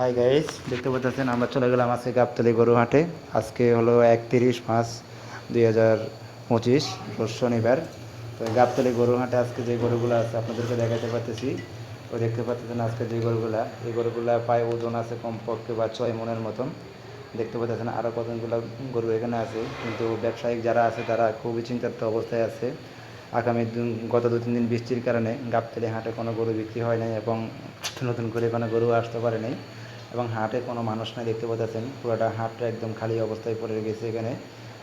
Hi guys দেখতে পাচ্ছেন, আমরা চলে গেলাম আজকে গাবতলি গরু হাটে আজকে হলো একত্রিশ পাঁচ দুই হাজার পঁচিশ শনিবার। তো গাবতলি গরু হাটে আজকে যে গরুগুলো আছে, আপনাদেরকে দেখাতে পারতেছি। তো দেখতে পাচ্ছেন, আজকে যে গরুগুলা, এই গরুগুলা পায়ে ওজন আছে কমপক্ষে বা ছয় মনের মতন। দেখতে পাচ্ছেন আরও কতগুলো গরু এখানে আছে। কিন্তু ব্যবসায়িক যারা আছে, তারা খুবই চিন্তার্ত অবস্থায় আছে। আগামী গত দু, তিন দিন বৃষ্টির কারণে গাবতলি হাটে কোনো গরু বিক্রি হয় নাই এবং নতুন করে কোনো গরু আসতে পারে নাই। এবং হাটে কোনো মানুষ নাই, দেখতে পাচ্ছেন পুরোটা হাটটা একদম খালি অবস্থায় পড়ে গেছে এখানে।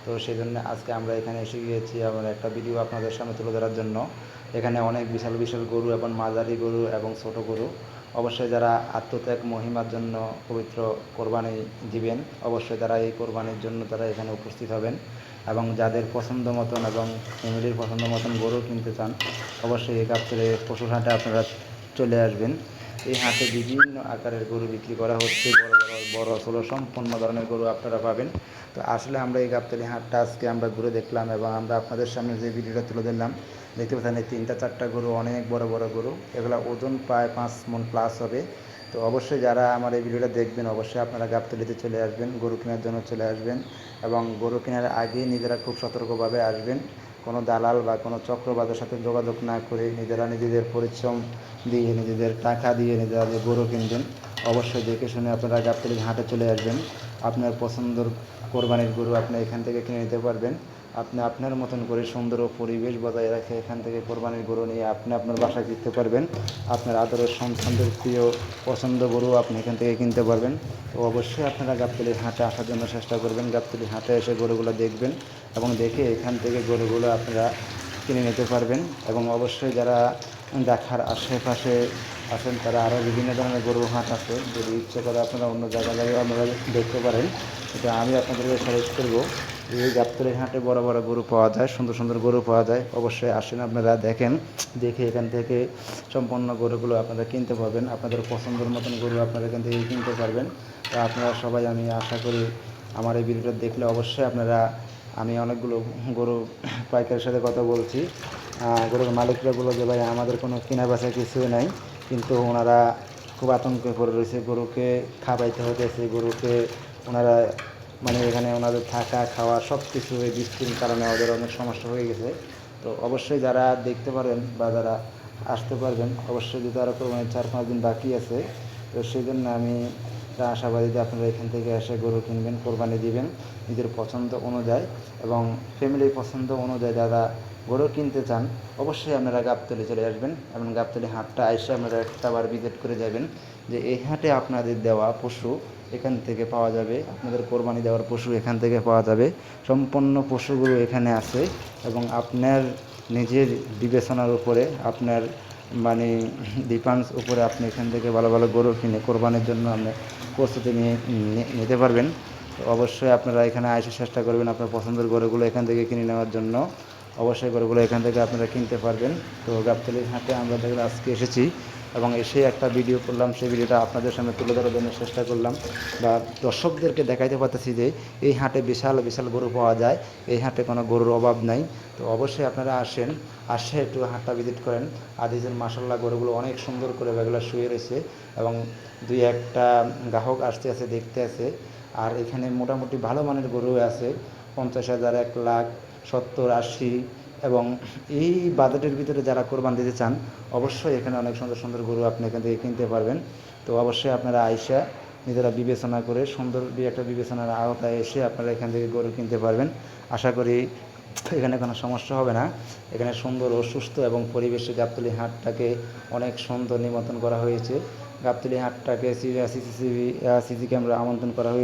তো সেই জন্য আজকে আমরা এখানে এসে গিয়েছি আমার একটা ভিডিও আপনাদের সামনে তুলে ধরার জন্য। এখানে অনেক বিশাল বিশাল গরু এবং মাঝারি গরু এবং ছোট গরু। অবশ্যই যারা আত্মত্যাগ, মহিমার জন্য পবিত্র কোরবানি দিবেন, অবশ্যই তারা এই কোরবানির জন্য তারা এখানে উপস্থিত হবেন। এবং যাদের পছন্দ মতন এবং ফ্যামিলির পছন্দ মতন গরু কিনতে চান, অবশ্যই এই কাপড়ে পশুর হাটে আপনারা চলে আসবেন। এই হাটে বিভিন্ন আকারের গরু বিক্রি করা হচ্ছে। বড় বড় বড় ছোটো সম্পূর্ণ ধরনের গরু আপনারা পাবেন। তো আসলে আমরা এই গাবতলি হাটটা আজকে আমরা ঘুরে দেখলাম এবং আমরা আপনাদের সামনে যে ভিডিওটা তুলে দিলাম দেখতে পাচ্ছেন এই তিনটা, চারটা গরু অনেক বড় বড় গরু। এগুলো ওজন প্রায় পাঁচ মন প্লাস হবে। তো অবশ্যই যারা আমার এই ভিডিওটা দেখবেন, অবশ্যই আপনারা গাবতলিতে চলে আসবেন, গরু কেনার জন্য চলে আসবেন এবং গরু কেনার আগে নিজেরা খুব সতর্কভাবে আসবেন। কোনো দালাল বা কোনো চক্রবাদের সাথে যোগাযোগ না করে নিজেরা নিজেদের পরিশ্রম দিয়ে নিজেদের টাকা দিয়ে নিজেরা যে গরু কিনবেন, অবশ্যই দেখে শুনে আপনারা গাবতলি হাটে চলে আসবেন। আপনার পছন্দের কোরবানির গরু আপনি এখান থেকে কিনে নিতে পারবেন। আপনি আপনার মতন করে সুন্দর ও পরিবেশ বজায় রাখে এখান থেকে কোরবানির গরু নিয়ে আপনি আপনার বাসায় কিনতে পারবেন। আপনার আদরের সন্তানদের প্রিয় পছন্দ গরু আপনি এখান থেকে কিনতে পারবেন। তো অবশ্যই আপনারা গাবতলির হাটে আসার জন্য চেষ্টা করবেন গাবতলি হাটে এসে গরুগুলো দেখবেন এবং দেখে এখান থেকে গরুগুলো আপনারা কিনে নিতে পারবেন এবং অবশ্যই যারা দেখার আশেপাশে আসেন তারা আরও বিভিন্ন ধরনের গরু হাট আছে। যদি ইচ্ছে করে আপনারা অন্য জায়গা জায়গায় আপনারা দেখতে পারেন। এটা আমি আপনাদেরকে সাজেস্ট করব। এই গাবতলির হাটে বড় বড় গরু পাওয়া যায়, সুন্দর সুন্দর গরু পাওয়া যায়। অবশ্যই আসেন, আপনারা দেখেন, দেখে এখান থেকে সম্পন্ন গরুগুলো আপনারা কিনতে পারবেন। আপনাদের পছন্দের মতন গরু আপনারা এখান থেকে কিনতে পারবেন। তো আপনারা সবাই, আমি আশা করি আমার এই ভিডিওটা দেখলে অবশ্যই আপনারা, আমি অনেকগুলো গরু পাইকারের সাথে কথা বলছি। গরুর মালিকরা বলল যে, ভাই, আমাদের কোনো কেনা বেচা কিছুই নাই। কিন্তু ওনারা খুব আতঙ্কে পড়ে রয়েছে। গরুকে খাবাইতে হতেছে গরুকে ওনারা মানে এখানে ওনাদের থাকা, খাওয়া সব কিছু এই বৃষ্টির কারণে ওদের অনেক সমস্যা হয়ে গেছে। তো অবশ্যই যারা দেখতে পারেন বা যারা আসতে পারবেন, অবশ্যই যদি আরও মানে চার পাঁচ দিন বাকি আছে, তো সেই জন্য আমি তা আশাবাদী যে আপনারা এখান থেকে এসে গরু কিনবেন, কোরবানি দিবেন নিজের পছন্দ অনুযায়ী এবং ফ্যামিলির পছন্দ অনুযায়ী যারা গরু কিনতে চান, অবশ্যই আপনারা গাবতলি চলে আসবেন এবং গাবতলি হাটটা এসে আপনারা একটাবার ভিজিট করে যাবেন যে এই হাটে আপনাদের দেওয়া পশু এখান থেকে পাওয়া যাবে, আপনাদের কোরবানি দেওয়ার পশু এখান থেকে পাওয়া যাবে, সম্পন্ন পশুগুলো এখানে আছে এবং আপনার নিজের বিবেচনার উপরে আপনার মানে ডিফান্স উপরে আপনি এখান থেকে ভালো ভালো গরু কিনে কোরবানির জন্য আপনি প্রস্তুতি নিয়ে নিতে পারবেন। অবশ্যই আপনারা এখানে আসে চেষ্টা করবেন আপনার পছন্দের গরুগুলো এখান থেকে কিনে নেওয়ার জন্য। অবশ্যই গরুগুলো এখান থেকে আপনারা কিনতে পারবেন। তো গাবতলির হাটে আমরা দেখলে আজকে এসেছি। এবং এসে একটা ভিডিও করলাম, সেই ভিডিওটা আপনাদের সামনে তুলে ধরার জন্য চেষ্টা করলাম। বা দর্শকদেরকে দেখাইতে পারতেছি যে, এই হাটে বিশাল বিশাল গরু পাওয়া যায়। এই হাটে কোনো গরুর অভাব নাই। তো অবশ্যই আপনারা আসেন, আসে একটু হাটটা ভিজিট করেন। আদিজের মাসাল্লাহ গরুগুলো অনেক সুন্দর করে বেগুলো শুয়ে রয়েছে এবং দুই একটা গ্রাহক আসতে আছে, দেখতে আছে। আর এখানে মোটামুটি ভালো মানের গরু আছে। পঞ্চাশ হাজার, এক লাখ, সত্তর, আশি। এবং এই বাজেটের ভিতরে যারা কোরবান দিতে চান, অবশ্যই এখানে অনেক সুন্দর সুন্দর গরু আপনি এখান থেকে কিনতে পারবেন। তো অবশ্যই আপনারা আইসা নিজেরা বিবেচনা করে সুন্দর একটা বিবেচনার আওতায় এসে আপনারা এখান থেকে গরু কিনতে পারবেন। আশা করি এখানে কোনো সমস্যা হবে না। এখানে সুন্দর ও সুস্থ এবং পরিবেশে গাবতলি হাটটাকে অনেক সুন্দর নিমন্ত্রণ করা হয়েছে। গাবতলি হাটটাকে সিসি সিসি ক্যামেরা আমন্ত্রণ করা হয়েছে।